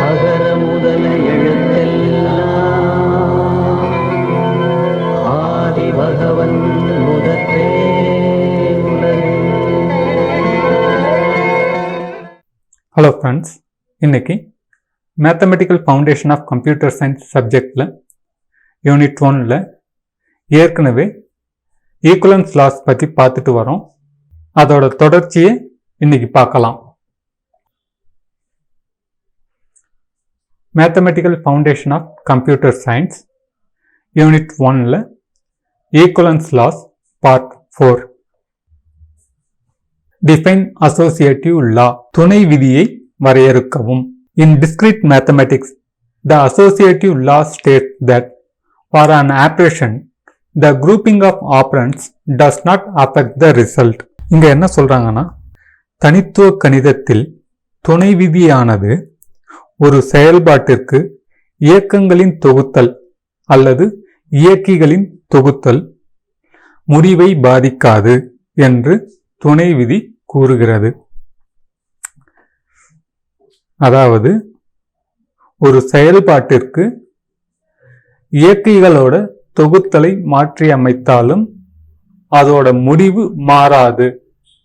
அகர முதல எழுத்தெல்லாம் ஆதி பகவன் முதற்றே ஹலோ ஃப்ரெண்ட்ஸ் இன்னைக்கு mathematical foundation of computer science சப்ஜெக்டில் யூனிட் ஒன்ல ஏற்கனவே ஈக்குவலன்ஸ் லாஸ் பற்றி பார்த்துட்டு வரோம். அதோட தொடர்ச்சியை இன்னைக்கு பார்க்கலாம் mathematical foundation of computer science unit ஒன்னில் equivalence laws part four define associative law துணை விதியை வரையறுக்கவும் in discrete mathematics the associative law state that for an operation the grouping of operands does not affect the result இங்க என்ன சொல்றாங்கன்னா தனித்துவ கணிதத்தில் துணை விதியானது ஒரு செயல்பாட்டிற்கு இயக்கங்களின் தொகுத்தல் அல்லது இயக்கிகளின் தொகுத்தல் முடிவை பாதிக்காது என்று துணை விதி கூறுகிறது. அதாவது ஒரு செயல்பாட்டிற்கு இயக்கிகளோட தொகுத்தலை மாற்றி அமைத்தாலும் அதோட முடிவு மாறாது.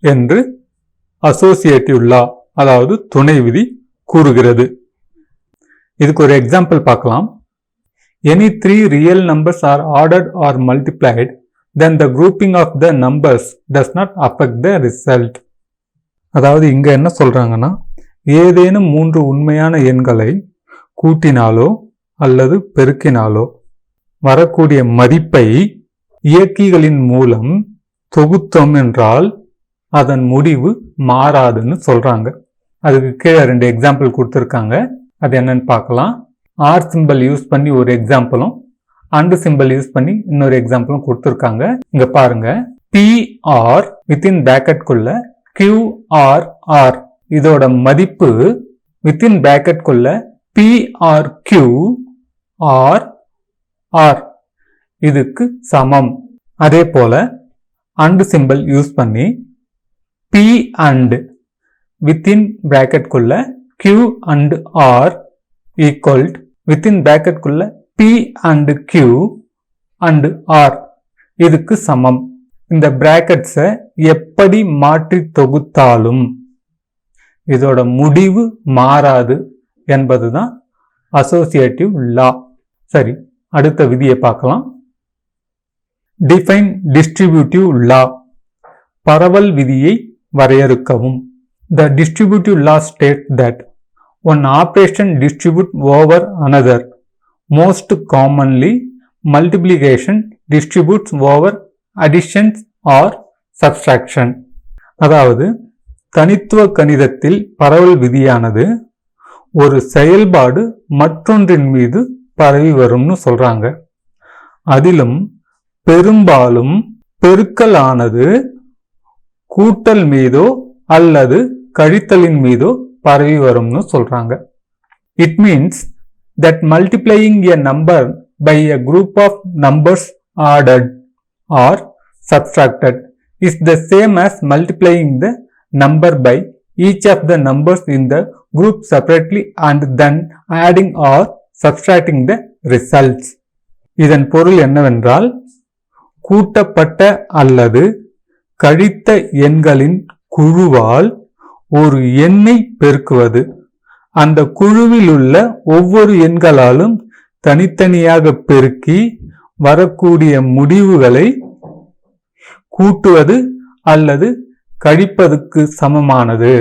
என்று அசோசியேட்டிவ் லா அதாவது துணை விதி கூறுகிறது. இதுக்கு ஒரு எக்ஸாம்பிள் பார்க்கலாம். Any three real numbers are ordered or multiplied then the grouping of the numbers does not affect the result அதாவது இங்கே என்ன சொல்கிறாங்கன்னா ஏதேனும் மூன்று உண்மையான எண்களை கூட்டினாலோ அல்லது பெருக்கினாலோ வரக்கூடிய மதிப்பை இயக்கிகளின் மூலம் தொகுத்தோம் என்றால் அதன் முடிவு மாறாதுன்னு சொல்றாங்க. அதுக்கு கீழே ரெண்டு எக்ஸாம்பிள் கொடுத்துருக்காங்க. அது என்னன்னு பார்க்கலாம். ஆர் சிம்பிள் யூஸ் பண்ணி ஒரு எக்ஸாம்பிளும் அண்டு சிம்பிள் யூஸ் பண்ணி இன்னொரு எக்ஸாம்பிளும் கொடுத்துருக்காங்க. இங்க பாருங்க. பிஆர் வித்தின் குள்ள கியூஆர்ஆர் இதோட மதிப்பு வித்தின் குள்ள பிஆர் கியூ ஆர் ஆர் இதுக்கு சமம். அதே போல அண்டு சிம்பிள் யூஸ் பண்ணி P and within பிராக்கெட்குள்ள Q and R equal within பிராக்கெட்குள்ள P and Q and R இதுக்கு சமம். இந்த பிராக்கெட்ஸை எப்படி மாற்றி தொகுத்தாலும் இதோட முடிவு மாறாது என்பது தான் அசோசியேட்டிவ் லா சரி அடுத்த விதியை பார்க்கலாம். டிஃபைன் டிஸ்ட்ரிபியூட்டிவ் லா பரவல் விதியை வரையறுக்கவும். The distributive law state that one operation distribute over another most commonly multiplication distributes over additions or subtraction அதாவது தனித்துவ கணிதத்தில் பரவல் விதியானது ஒரு செயல்பாடு மற்றொன்றின் மீது பரவி வரும்னு சொல்றாங்க. அதிலும் பெரும்பாலும் பெருக்கலானது கூட்டல் மீதோ அல்லது கழித்தலின் மீதோ பரவி வரும்னு சொல்றாங்க it means that multiplying a number by a group of numbers ordered or subtracted is the same as multiplying the number by each of the numbers in the group separately and then adding or subtracting the results இதன் பொருள் என்னவென்றால் கூட்டப்பட்ட அல்லது கழித்த எண்களின் குழுவால் ஒரு எண்ணை பெருக்குவது. அந்த குழுவில் உள்ள ஒவ்வொரு எண்களாலும் தனித்தனியாக பெருக்கி வரக்கூடிய முடிவுகளை கூட்டுவது அல்லது கழிப்பதுக்கு சமமானது.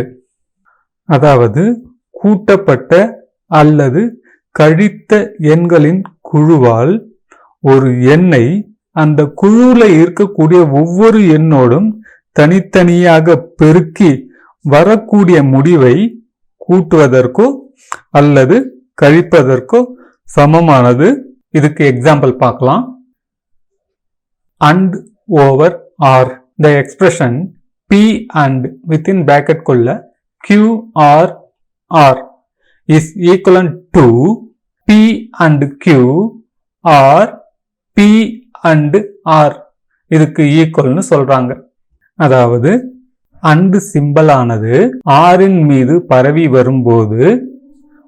அதாவது கூட்டப்பட்ட அல்லது கழித்த எண்களின் குழுவால் ஒரு எண்ணை அந்த குழுவில் இருக்கக்கூடிய ஒவ்வொரு எண்ணோடும் தனித்தனியாக பெருக்கி வரக்கூடிய முடிவை கூட்டுவதற்கோ அல்லது கழிப்பதற்கோ சமமானது. இதுக்கு எக்ஸாம்பிள் பார்க்கலாம். And over or the expression P and within bracket கொள்ள Q or R is equivalent to P and Q or P and R. இதுக்கு ஈக்குவல்னு சொல்றாங்க. அதாவது அண்டு சிம்பலானது ஆறின் மீது பரவி வரும்போது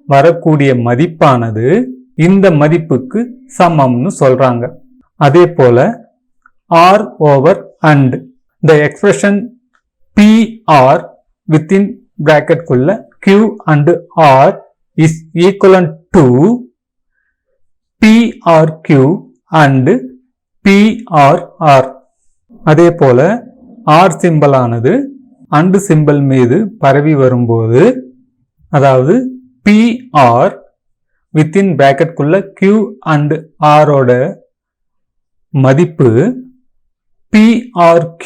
வரக்கூடிய மதிப்பானது இந்த மதிப்புக்கு சமம்னு சொல்றாங்க. அதே போல or over and the expression P or within பிராக்கெட்குள்ள Q and R is equivalent to P or Q and P or R R அதே போல ஆர் சிம்பலானது அண்டு சிம்பல் மீது பரவி வரும்போது அதாவது பிஆர் வித்தின் பேக்கெட்குள்ள கியூ அண்டு ஆரோட மதிப்பு PRQ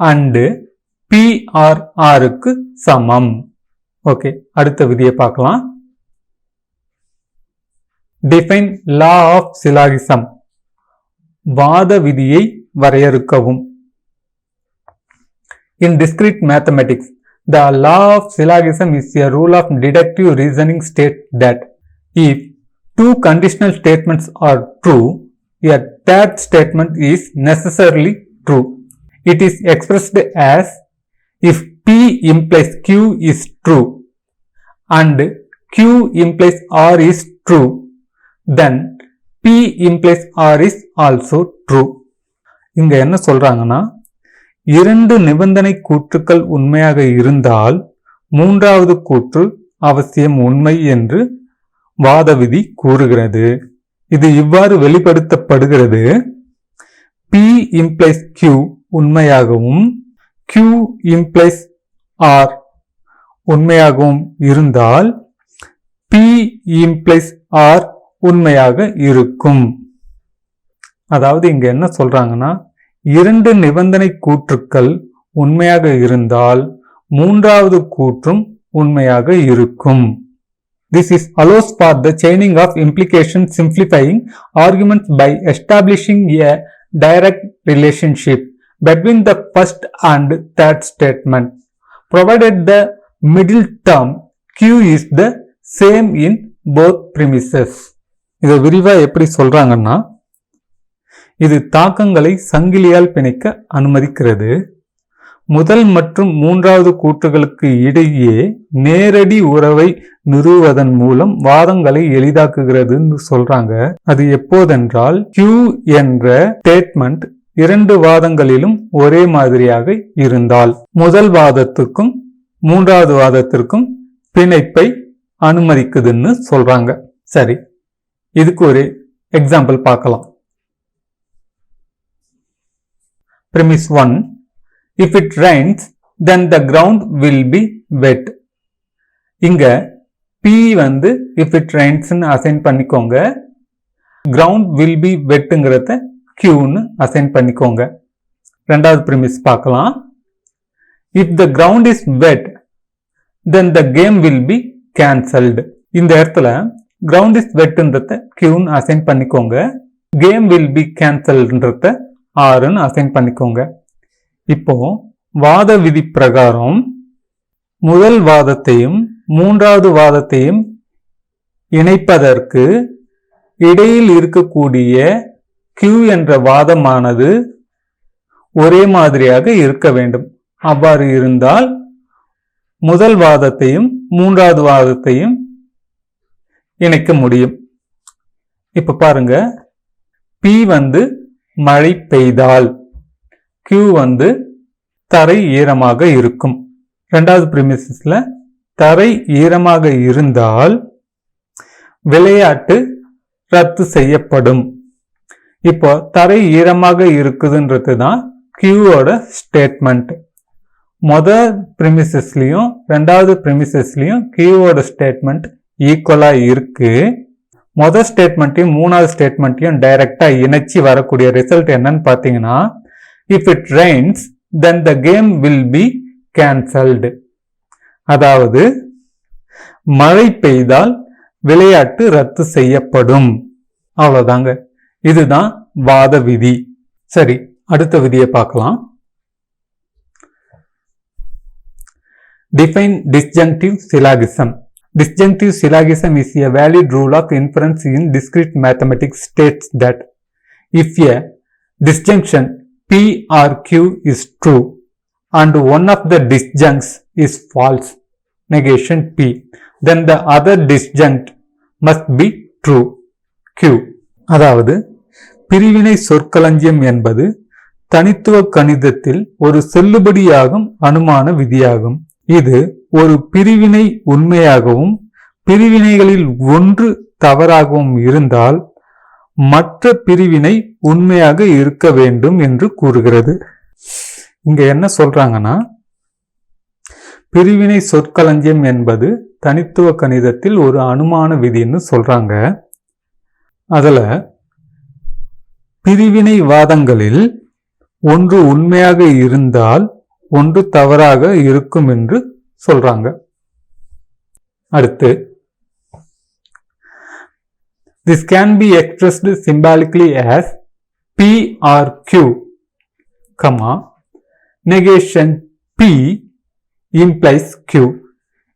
அண்டு பிஆர்ஆருக்கு சமம். ஓகே அடுத்த விதியை பார்க்கலாம். டிஃபைன் லா ஆஃப் சிலாகிசம் வாத விதியை வரையறுக்கவும் In discrete mathematics, the law of syllogism is a rule of deductive reasoning state that if two conditional statements are true, a third statement is necessarily true. It is expressed as if P implies Q is true and Q implies R is true, then P implies R is also true. இங்க என்ன சொல்றாங்கன்னா இரண்டு நிபந்தனை கூற்றுக்கள் உண்மையாக இருந்தால் மூன்றாவது கூற்று அவசியம் உண்மை என்று வாத விதி கூறுகிறது இது இவ்வாறு வெளிப்படுத்தப்படுகிறது P implies Q உண்மையாகவும் Q implies R உண்மையாகவும் இருந்தால் P implies R உண்மையாக இருக்கும் அதாவது இங்க என்ன சொல்றாங்கன்னா இரண்டு நிபந்தனை கூற்றுக்கள் உண்மையாக இருந்தால் மூன்றாவது கூற்றும் உண்மையாக இருக்கும் This is allows for the chaining of implication simplifying arguments by establishing a direct relationship between the first and third statement, provided the middle term Q is the same in both premises. இதை விரிவாக எப்படி சொல்கிறாங்கன்னா இது தாக்கங்களை சங்கிலியால் பிணைக்க அனுமதிக்கிறது. முதல் மற்றும் மூன்றாவது கூற்றுகளுக்கு இடையே நேரடி உறவை நிறுவுவதன் மூலம் வாதங்களை எளிதாக்குகிறதுன்னு சொல்றாங்க. அது எப்போதென்றால் கியூ என்ற ஸ்டேட்மெண்ட் இரண்டு வாதங்களிலும் ஒரே மாதிரியாக இருந்தால் முதல் வாதத்துக்கும் மூன்றாவது வாதத்திற்கும் பிணைப்பை அனுமதிக்குதுன்னு சொல்றாங்க. சரி. இதுக்கு ஒரு எக்ஸாம்பிள் பார்க்கலாம் premise 1 if it rains then the ground will be wet இங்க P வந்து if it rains ன்னு அசைன் பண்ணிக்கோங்க ground will be wetங்கிறத Q ன்னு அசைன் பண்ணிக்கோங்க ரெண்டாவது premise பார்க்கலாம் if the ground is wet then the game will be cancelled இந்த இடத்துல கிரவுண்ட் இஸ் வெட்டுன்றத Q அசைன் பண்ணிக்கோங்க. கேம் வில் பி கேன்சல்ன்றத ஆறுன்னு அசைன் பண்ணிக்கோங்க. இப்போ வாத விதி பிரகாரம் முதல் வாதத்தையும் மூன்றாவது வாதத்தையும் இணைப்பதற்கு இடையில் இருக்கக்கூடிய கியூ என்ற வாதமானது ஒரே மாதிரியாக இருக்க வேண்டும். அவ்வாறு இருந்தால் முதல் வாதத்தையும் மூன்றாவது வாதத்தையும் இணைக்க முடியும். இப்ப பாருங்க. பி வந்து மழை பெய்தால் கியூ வந்து தரை ஈரமாக இருக்கும். ரெண்டாவது பிரிமிசஸ்ல தரை ஈரமாக இருந்தால் விளையாட்டு ரத்து செய்யப்படும். இப்போ தரை ஈரமாக இருக்குதுன்றது தான் கியூவோட ஸ்டேட்மெண்ட் மொதல் ப்ரிமிசஸ்லையும் ரெண்டாவது ப்ரிமிசஸ்லையும் கியூவோட ஸ்டேட்மெண்ட் ஈக்குவலாக இருக்குது மொதல் ஸ்டேட்மெண்ட்டையும் மூணாவது ஸ்டேட்மெண்ட்டையும் டைரெக்டாக இணைச்சி வரக்கூடிய ரிசல்ட் என்னன்னு பார்த்தீங்கன்னா if it rains then the game will be cancelled அதாவது மழை பெய்தால் விளையாட்டு ரத்து செய்யப்படும். அவ்வளோதாங்க இதுதான் வாத விதி. சரி அடுத்த விதியை பார்க்கலாம். Define disjunctive syllogism Disjunctive syllogism is a valid rule of inference in discrete mathematics states that if a disjunction P or Q is true and one of the disjuncts is false, negation P, then the other disjunct must be true, Q. அதாவது பிரிவினை சொற்களஞ்சியம் என்பது தனித்துவ கணிதத்தில் ஒரு செல்லுபடியாகும் அனுமான விதியாகும் இது ஒரு பிரிவினை உண்மையாகவும் பிரிவினைகளில் ஒன்று தவறாகவும் இருந்தால் மற்ற பிரிவினை உண்மையாக இருக்க வேண்டும் என்று கூறுகிறது. இங்க என்ன சொல்றாங்கன்னா பிரிவினை சொற்களஞ்சியம் என்பது தனித்துவ கணிதத்தில் ஒரு அனுமான விதின்னு சொல்றாங்க. அதுல பிரிவினை வாதங்களில் ஒன்று உண்மையாக இருந்தால் ஒன்று தவறாக இருக்கும் என்று சொல்றாங்க அடுத்து This can be expressed symbolically as P or Q, comma, negation P implies Q.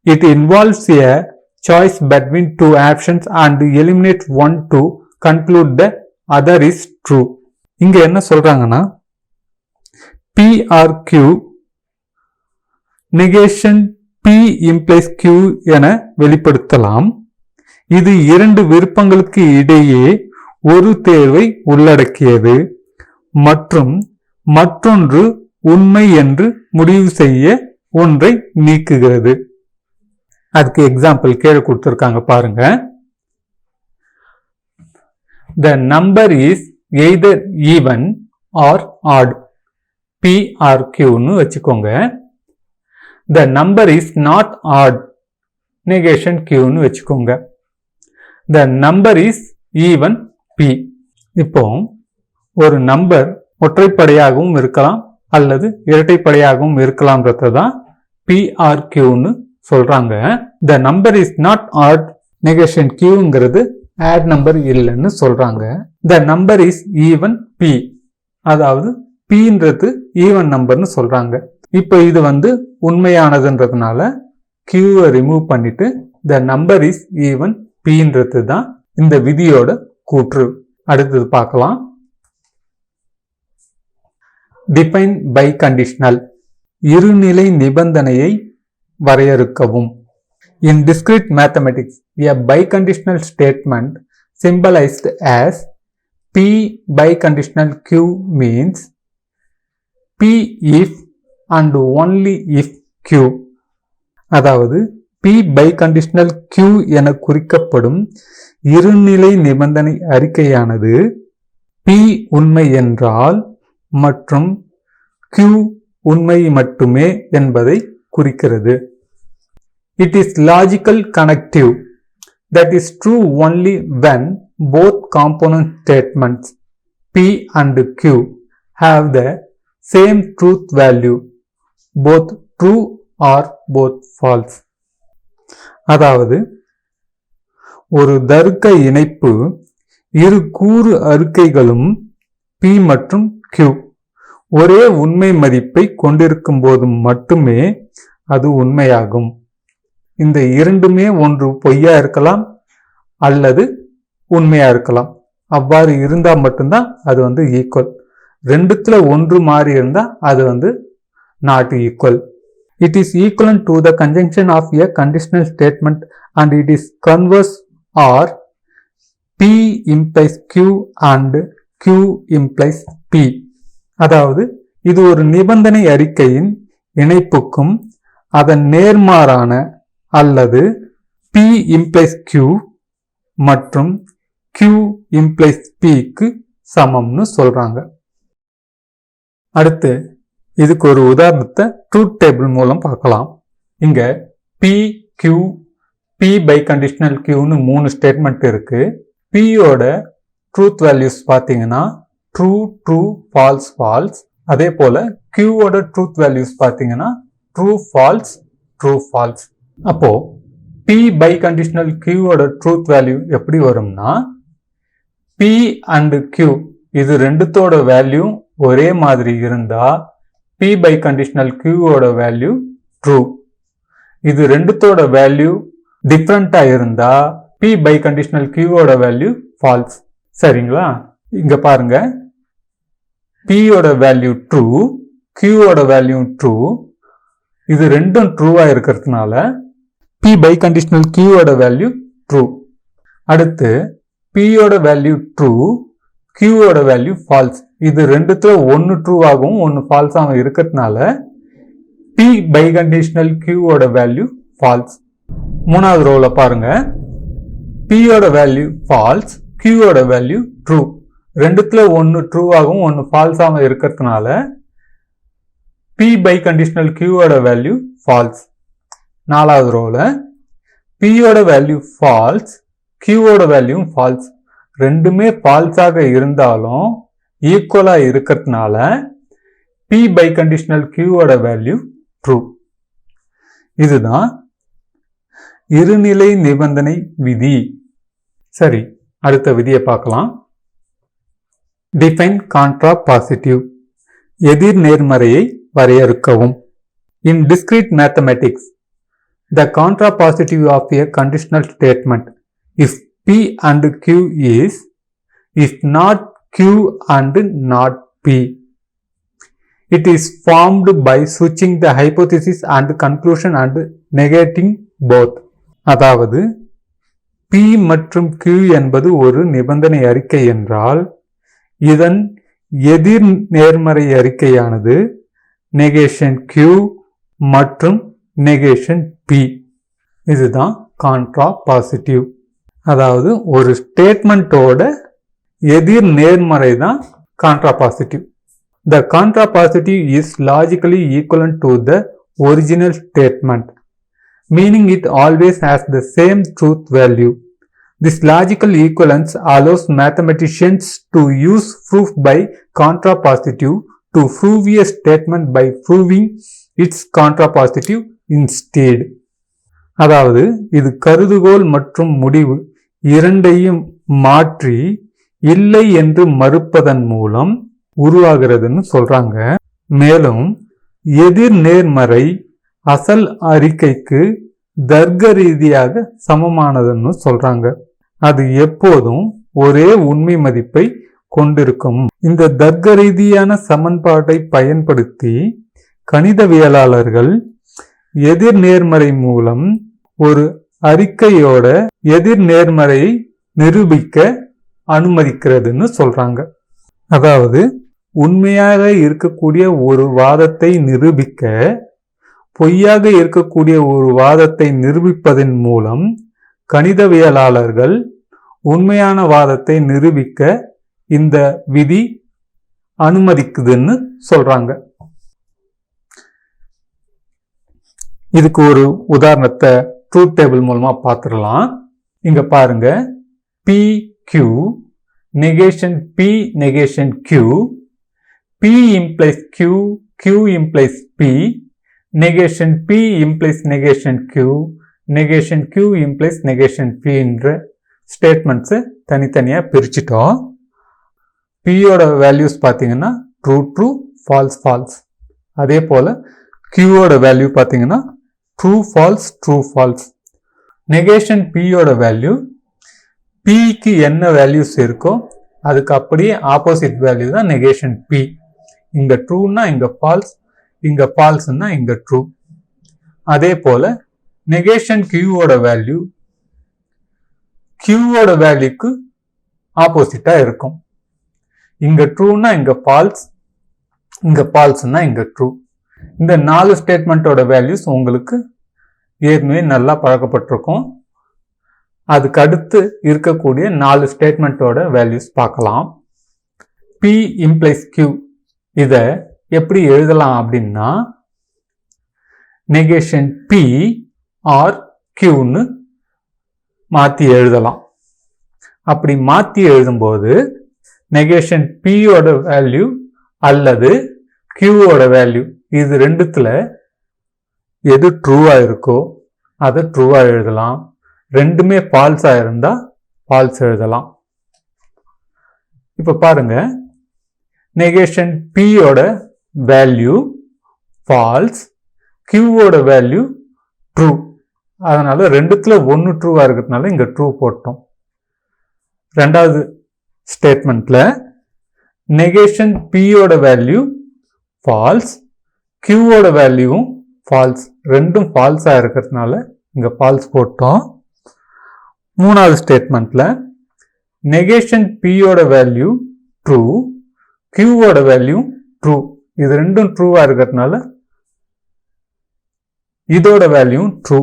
It involves a choice between two options and eliminate one to conclude the other is true. இங்க என்ன சொல்றாங்கன்னா P or Q negation P implies என வெளிப்படுத்தலாம். இது இரண்டு விருப்பங்களுக்கு இடையே ஒரு தேர்வை உள்ளடக்கியது. மற்றும் மற்றொன்று உண்மை என்று முடிவு செய்ய ஒன்றை நீக்குகிறது. அதுக்கு எக்ஸாம்பிள் கீழே கொடுத்துருக்காங்க பாருங்க. The number is either even or odd பிஆர்கியூன்னு வச்சுக்கோங்க. The number is not odd negation கியூன்னு வச்சுக்கோங்க. The number is even P இப்போ ஒரு நம்பர் ஒற்றைப்படையாகவும் இருக்கலாம் அல்லது இரட்டைப்படையாகவும் இருக்கலாம்ன்றத தான் பிஆர் கியூன்னு சொல்றாங்க. The number is not odd negation கியூங்கிறது odd number இல்லைன்னு சொல்றாங்க. The number is even P அதாவது பின்றது ஈவன் நம்பர்னு சொல்றாங்க. இப்போ இது வந்து உண்மையானதுன்றதுனால கியூவை ரிமூவ் பண்ணிட்டு த நம்பர் இஸ் ஈவன் பின்றது தான் இந்த விதியோட கூற்று. அடுத்தது பார்க்கலாம். டிஃபைன் பை கண்டிஷனல் இருநிலை நிபந்தனையை வரையறுக்கவும். In a bi a statement symbolized symbolized as p biconditional q means p if and only if Q அதாவது பி பை கண்டிஷனல் கியூ என குறிக்கப்படும் இருநிலை நிபந்தனை அறிக்கையானது பி உண்மை என்றால் மற்றும் கியூ உண்மை மட்டுமே என்பதை குறிக்கிறது it is logical connective that is true only when both component statements P and Q have the same truth value both true or both false அதாவது ஒரு தருக்க இணைப்பு இரு கூறு அறிக்கைகளும் பி மற்றும் கியூ ஒரே உண்மை மதிப்பை கொண்டிருக்கும் போது மட்டுமே அது உண்மையாகும். இந்த இரண்டுமே ஒன்று பொய்யா இருக்கலாம் அல்லது உண்மையா இருக்கலாம். அவ்வாறு இருந்தால் மட்டும்தான் அது வந்து ஈக்குவல் ரெண்டுத்துல ஒன்று மாறி இருந்தால் அது வந்து not equal it is equivalent to the conjunction of a conditional statement and it is converse or P implies Q and Q implies P அதாவது இது ஒரு நிபந்தனை அறிக்கையின் இணைப்புக்கும் அதன் நேர்மாறான அல்லது P implies Q மற்றும் Q implies P க்கு சமம்னு சொல்றாங்க. அடுத்து இதுக்கு ஒரு உதாரணத்தை ட்ரூத் டேபிள் மூலம் பார்க்கலாம். இங்க P Q P biconditional Qன்னு மூணு ஸ்டேட்மெண்ட் இருக்கு. பியோட ட்ரூத் வேல்யூஸ் பார்த்தீங்கன்னா ட்ரூ ட்ரூ ஃபால்ஸ் ஃபால்ஸ் அதே போல கியூவோட ட்ரூத் வேல்யூஸ் பார்த்தீங்கன்னா ட்ரூ ஃபால்ஸ் ட்ரூ ஃபால்ஸ் அப்போ பி பை கண்டிஷனல் கியூவோட ட்ரூத் வேல்யூ எப்படி வரும்னா பி அண்டு கியூ இது ரெண்டுத்தோட வேல்யூ ஒரே மாதிரி இருந்தால் P பை கண்டிஷனல் Qவோட வேல்யூ ட்ரூ இது ரெண்டுத்தோட வேல்யூ டிஃப்ரெண்ட்டாக இருந்தால் P பை கண்டிஷனல் Qவோட வேல்யூ ஃபால்ஸ் சரிங்களா? இங்கே பாருங்க. P வேல்யூ ட்ரூ கியூவோட வேல்யூ ட்ரூ இது ரெண்டும் ட்ரூவாக இருக்கிறதுனால பி பை கண்டிஷனல் கியூவோட வேல்யூ ட்ரூ அடுத்து பியோட வேல்யூ ட்ரூ கியூவோட வேல்யூ ஃபால்ஸ் இது ரெண்டுத்துல ஒன்று ட்ரூவாகவும் ஒன்று ஃபால்ஸ் ஆகும் இருக்கிறதுனால பி பை கண்டிஷனல் கியூவோட வேல்யூ ஃபால்ஸ் மூணாவது ரோவில் பாருங்க. பியோட வேல்யூ ஃபால்ஸ் கியூவோட வேல்யூ ட்ரூ ரெண்டுத்துல ஒன்று ட்ரூவாகவும் ஒன்று ஃபால்ஸ் ஆகும் இருக்கிறதுனால பி பை கண்டிஷனல் கியூவோட வேல்யூ ஃபால்ஸ் நாலாவது ரோவில் பியோட வேல்யூ ஃபால்ஸ் கியூவோட வேல்யூ ஃபால்ஸ் ரெண்டுமே ஃபால்ஸாக இருந்தாலும் ஈக்குவலாக இருக்கிறதுனால பி பை கண்டிஷனல் கியூவோட வேல்யூ ட்ரூ இதுதான் இருநிலை நிபந்தனை விதி. சரி அடுத்த விதியை பார்க்கலாம். டிஃபைன் கான்ட்ரா பாசிட்டிவ் எதிர் நேர்மறையை வரையறுக்கவும். In discrete mathematics the contrapositive of a conditional statement if P and Q is if not q and not p. It is formed by switching the hypothesis and conclusion and negating both. அதாவது p மற்றும் q என்பது ஒரு நிபந்தனை அறிக்கை என்றால் இதன் எதிர் நேர்மறை அறிக்கையானது நெகேஷன் q மற்றும் நெகேஷன் p. இதுதான் கான்ட்ரா பாசிட்டிவ் அதாவது ஒரு ஸ்டேட்மெண்ட்டோட எதிர் நேர்மறை தான் contrapositive the contrapositive is logically equivalent to the original statement meaning it always has the same truth value. This logical equivalence allows mathematicians to use proof by contrapositive to prove a statement by proving its contrapositive instead. அதாவது இது கருதுகோள் மற்றும் முடிவு இரண்டையும் மாற்றி இல்லை என்று மறுப்பதன் மூலம் உருவாகிறதுன்னு சொல்றாங்க. மேலும் எதிர் நேர்மறை அசல் அறிக்கைக்கு தர்க்க ரீதியாக சமமானதுன்னு சொல்றாங்க. அது எப்போதும் ஒரே உண்மை மதிப்பை கொண்டிருக்கும். இந்த தர்க்க ரீதியான சமன்பாட்டை பயன்படுத்தி கணிதவியலாளர்கள் எதிர் நேர்மறை மூலம் ஒரு அறிக்கையோட எதிர் நேர்மறையை நிரூபிக்க அனுமதிக்கிறதுன்னு சொல்றாங்க. அதாவது உண்மையாக இருக்கக்கூடிய ஒரு வாதத்தை நிரூபிக்க பொய்யாக இருக்கக்கூடிய ஒரு வாதத்தை நிரூபிப்பதன் மூலம் கணிதவியலாளர்கள் உண்மையான வாதத்தை நிரூபிக்க இந்த விதி அனுமதிக்குதுன்னு சொல்றாங்க. இதுக்கு ஒரு உதாரணத்தை ட்ரூத் டேபிள் மூலமா பார்த்துடலாம். இங்க பாருங்க P Q negation P negation Q P implies Q Q implies P negation P implies negation Q, negation Q implies negation P என்ற ஸ்டேட்மெண்ட்ஸு தனித்தனியாக பிரிச்சிட்டோம். பியோட வேல்யூஸ் பார்த்தீங்கன்னா ட்ரூ ட்ரூ ஃபால்ஸ் ஃபால்ஸ் அதே போல் கியூவோட வேல்யூ பார்த்தீங்கன்னா true false true false negation பியோட வேல்யூ பிக்கு என்ன வேல்யூஸ் இருக்கோ அதுக்கு அப்படியே ஆப்போசிட் வேல்யூ தான் நெகேஷன் பி இங்கே ட்ரூன்னா இங்கே ஃபால்ஸ் இங்கே ஃபால்ஸ்னா இங்கே ட்ரூ அதே போல் நெகேஷன் கியூவோட வேல்யூ கியூவோட வேல்யூக்கு ஆப்போசிட்டாக இருக்கும். இங்கே ட்ரூனா இங்கே ஃபால்ஸ் இங்கே ஃபால்ஸ்னா இங்கே ட்ரூ இந்த நாலு ஸ்டேட்மெண்ட்டோட வேல்யூஸ் உங்களுக்கு ஏற்கனவே நல்லா பழக்கப்பட்டிருக்கும். அதுக்கு அடுத்து இருக்கக்கூடிய நாலு ஸ்டேட்மெண்ட்டோட வேல்யூஸ் பார்க்கலாம். பி இம்ப்ளைஸ் கியூ இதை எப்படி எழுதலாம் அப்படின்னா நெகேஷன் பி ஆர் கியூன்னு மாற்றி எழுதலாம். அப்படி மாற்றி எழுதும்போது நெகேஷன் பியோட வேல்யூ அல்லது கியூவோட வேல்யூ இது ரெண்டுத்தில் எது ட்ரூவாக இருக்கோ அதை ட்ரூவாக எழுதலாம். ரெண்டுமே ஃபால்ஸாக இருந்தால் ஃபால்ஸ் எழுதலாம். இப்போ பாருங்க. நெகேஷன் பியோட வேல்யூ ஃபால்ஸ் கியூவோட வேல்யூ ட்ரூ அதனால் ரெண்டுத்தில் ஒன்று ட்ரூவாக இருக்கிறதுனால இங்கே ட்ரூ போட்டோம். ரெண்டாவது ஸ்டேட்மெண்ட்டில் நெகேஷன் பியோட வேல்யூ ஃபால்ஸ் கியூவோட வேல்யூவும் ஃபால்ஸ் ரெண்டும் ஃபால்ஸாக இருக்கிறதுனால இங்கே ஃபால்ஸ் போட்டோம். மூணாவது ஸ்டேட்மெண்ட்டில் நெகேஷன் பியோட வேல்யூ ட்ரூ கியூவோட வேல்யூ ட்ரூ இது ரெண்டும் ட்ரூவாக இருக்கிறதுனால இதோட வேல்யூ ட்ரூ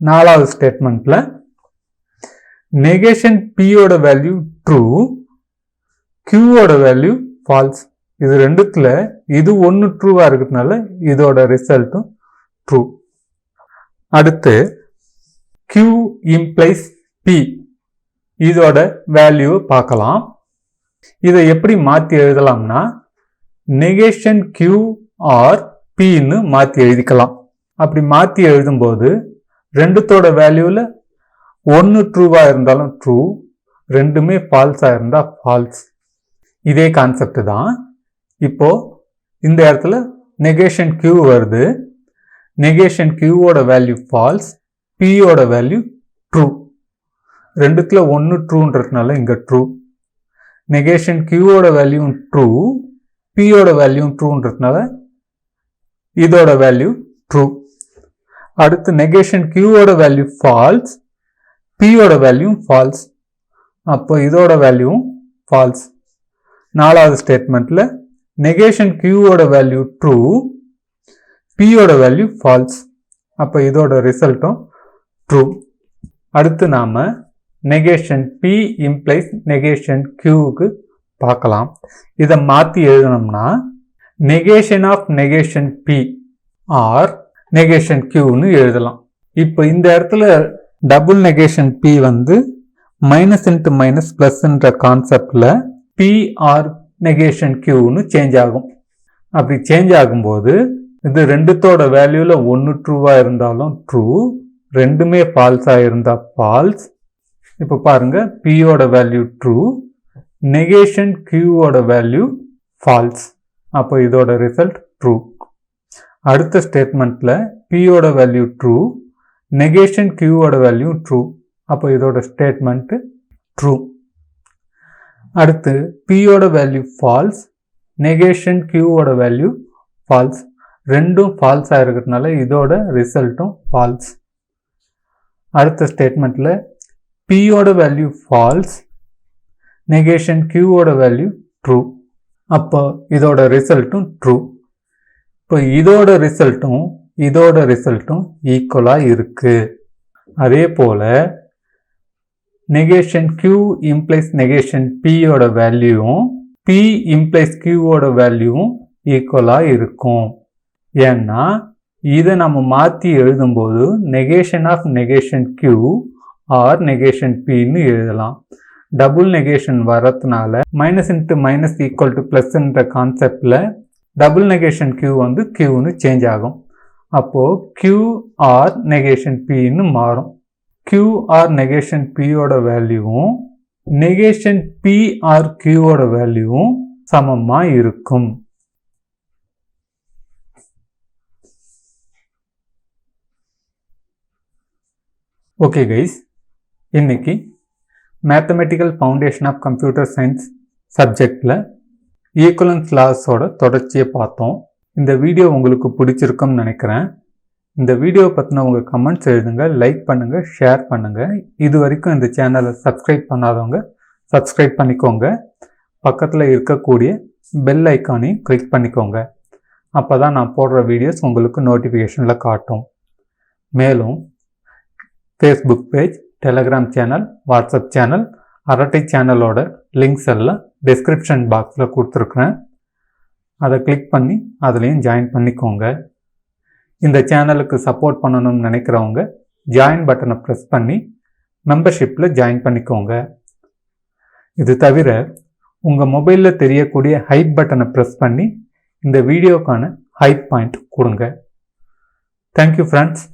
நாலாவது ஸ்டேட்மெண்ட்டில் நெகேஷன் பியோட வேல்யூ ட்ரூ கியூவோட வேல்யூ ஃபால்ஸ் இது ரெண்டுத்தில் இது ஒன்று ட்ரூவாக இருக்கிறதுனால இதோட ரிசல்ட்டும் ட்ரூ அடுத்து Q இம்ப்ளைஸ் P. இதோட வேல்யூ பார்க்கலாம். இதை எப்படி மாற்றி எழுதலாம்னா நெகேஷன் Q ஆர் Pன்னு மாற்றி எழுதிக்கலாம். அப்படி மாற்றி எழுதும்போது ரெண்டுத்தோட வேல்யூவில் ஒன்று ட்ரூவாக இருந்தாலும் ட்ரூ ரெண்டுமே ஃபால்ஸாக இருந்தால் ஃபால்ஸ் இதே கான்செப்ட் தான். இப்போது இந்த இடத்துல நெகேஷன் கியூ வருது. நெகேஷன் கியூவோட வேல்யூ ஃபால்ஸ் பியோட வேல்யூ ட்ரூ ரெண்டுத்தில் ஒன்று ட்ரூன்றதுனால இங்கே ட்ரூ நெகேஷன் கியூவோட வேல்யூ ட்ரூ பியோட வேல்யூ ட்ரூன்றதுனால இதோட வேல்யூ ட்ரூ அடுத்து நெகேஷன் கியூவோட வேல்யூ ஃபால்ஸ் பியோட வேல்யூ ஃபால்ஸ் அப்போ இதோட வேல்யூவும் ஃபால்ஸ் நாலாவது ஸ்டேட்மெண்ட்டில் நெகேஷன் கியூவோட வேல்யூ ட்ரூ பியோட வேல்யூ ஃபால்ஸ் அப்போ இதோட ரிசல்ட்டும் ட்ரூ அடுத்து நாம் நெகேஷன் பி இம்ப்ளைஸ் நெகேஷன் கியூவுக்கு பார்க்கலாம். இதை மாற்றி எழுதணும்னா negation of negation P or negation கியூன்னு எழுதலாம். இப்போ இந்த இடத்துல டபுள் நெகேஷன் பி வந்து மைனஸ் இன்ட்டு மைனஸ் ப்ளஸ்ன்ற கான்செப்டில் பி ஆர் நெகேஷன் கியூன்னு சேஞ்ச் ஆகும். அப்படி சேஞ்ச் ஆகும்போது இது ரெண்டுத்தோட வேல்யூவில் ஒன்று ட்ரூவாக இருந்தாலும் ட்ரூ ரெண்டுமே ஃபால்ஸாக இருந்தால் ஃபால்ஸ் இப்போ பாருங்கள் பியோட வேல்யூ ட்ரூ நெகேஷன் கியூவோட வேல்யூ ஃபால்ஸ் அப்போ இதோட ரிசல்ட் ட்ரூ அடுத்த ஸ்டேட்மெண்ட்டில் பியோட வேல்யூ ட்ரூ நெகேஷன் கியூவோட வேல்யூ ட்ரூ அப்போ இதோட ஸ்டேட்மெண்ட்டு ட்ரூ அடுத்து பியோட வேல்யூ ஃபால்ஸ் நெகேஷன் கியூவோட வேல்யூ ஃபால்ஸ் ரெண்டும் ஃபால்ஸாக இருக்கிறதுனால இதோட ரிசல்ட்டும் ஃபால்ஸ் அடுத்த ஸ்டேட்மெண்ட்டில் பியோட வேல்யூ ஃபால்ஸ் நெகேஷன் கியூவோட வேல்யூ ட்ரூ அப்போ இதோட ரிசல்ட்டும் ட்ரூ இப்போ இதோட ரிசல்ட்டும் இதோட ரிசல்ட்டும் ஈக்குவலாக இருக்குது அதே போல் நெகேஷன் கியூ இம்ப்ளைஸ் நெகேஷன் பியோட வேல்யூவும் பி இம்ப்ளைஸ் கியூவோட வேல்யூவும் ஈக்குவலாக இருக்கும். ஏன்னா இதை நம்ம மாற்றி எழுதும்போது negation of negation Q or negation பின்னு எழுதலாம். டபுள் நெகேஷன் வரதுனால minus into minus equal to ப்ளஸ்ன்ற கான்செப்டில் டபுள் நெகேஷன் கியூ வந்து கியூன்னு சேஞ்ச் ஆகும். அப்போது கியூ ஆர் நெகேஷன் பின்னு மாறும். கியூ ஆர் நெகேஷன் பியோட வேல்யூவும் நெகேஷன் பி ஆர் கியூவோட வேல்யூவும் சமமாக இருக்கும். ஓகே கைஸ் இன்னைக்கு mathematical foundation of computer science சப்ஜெக்டில் ஈக்குவலன்ஸ் லாஸோட தொடர்ச்சியை பார்த்தோம். இந்த வீடியோ உங்களுக்கு பிடிச்சிருக்கும்னு நினைக்கிறேன். இந்த வீடியோ பற்றின உங்கள் கமெண்ட்ஸ் எழுதுங்க லைக் பண்ணுங்கள் ஷேர் பண்ணுங்கள் இது வரைக்கும் இந்த சேனலை சப்ஸ்கிரைப் பண்ணாதவங்க சப்ஸ்கிரைப் பண்ணிக்கோங்க. பக்கத்தில் இருக்கக்கூடிய பெல் ஐக்கானையும் கிளிக் பண்ணிக்கோங்க. அப்போ தான் நான் போடுற வீடியோஸ் உங்களுக்கு நோட்டிஃபிகேஷனில் காட்டும். மேலும் Facebook page Telegram channel WhatsApp channel Arattai சேனலோட லிங்க்ஸ் எல்லாம் டிஸ்கிரிப்ஷன் பாக்ஸில் கொடுத்துருக்குறேன். அதை கிளிக் பண்ணி அதுலேயும் ஜாயின் பண்ணிக்கோங்க. இந்த சேனலுக்கு சப்போர்ட் பண்ணணும்னு நினைக்கிறவங்க ஜாயின் பட்டனை ப்ரெஸ் பண்ணி மெம்பர்ஷிப்பில் ஜாயின் பண்ணிக்கோங்க. இது தவிர உங்கள் மொபைலில் தெரியக்கூடிய ஹைப் பட்டனை ப்ரெஸ் பண்ணி இந்த வீடியோக்கான ஹைப் பாயிண்ட் கொடுங்க. Thank you friends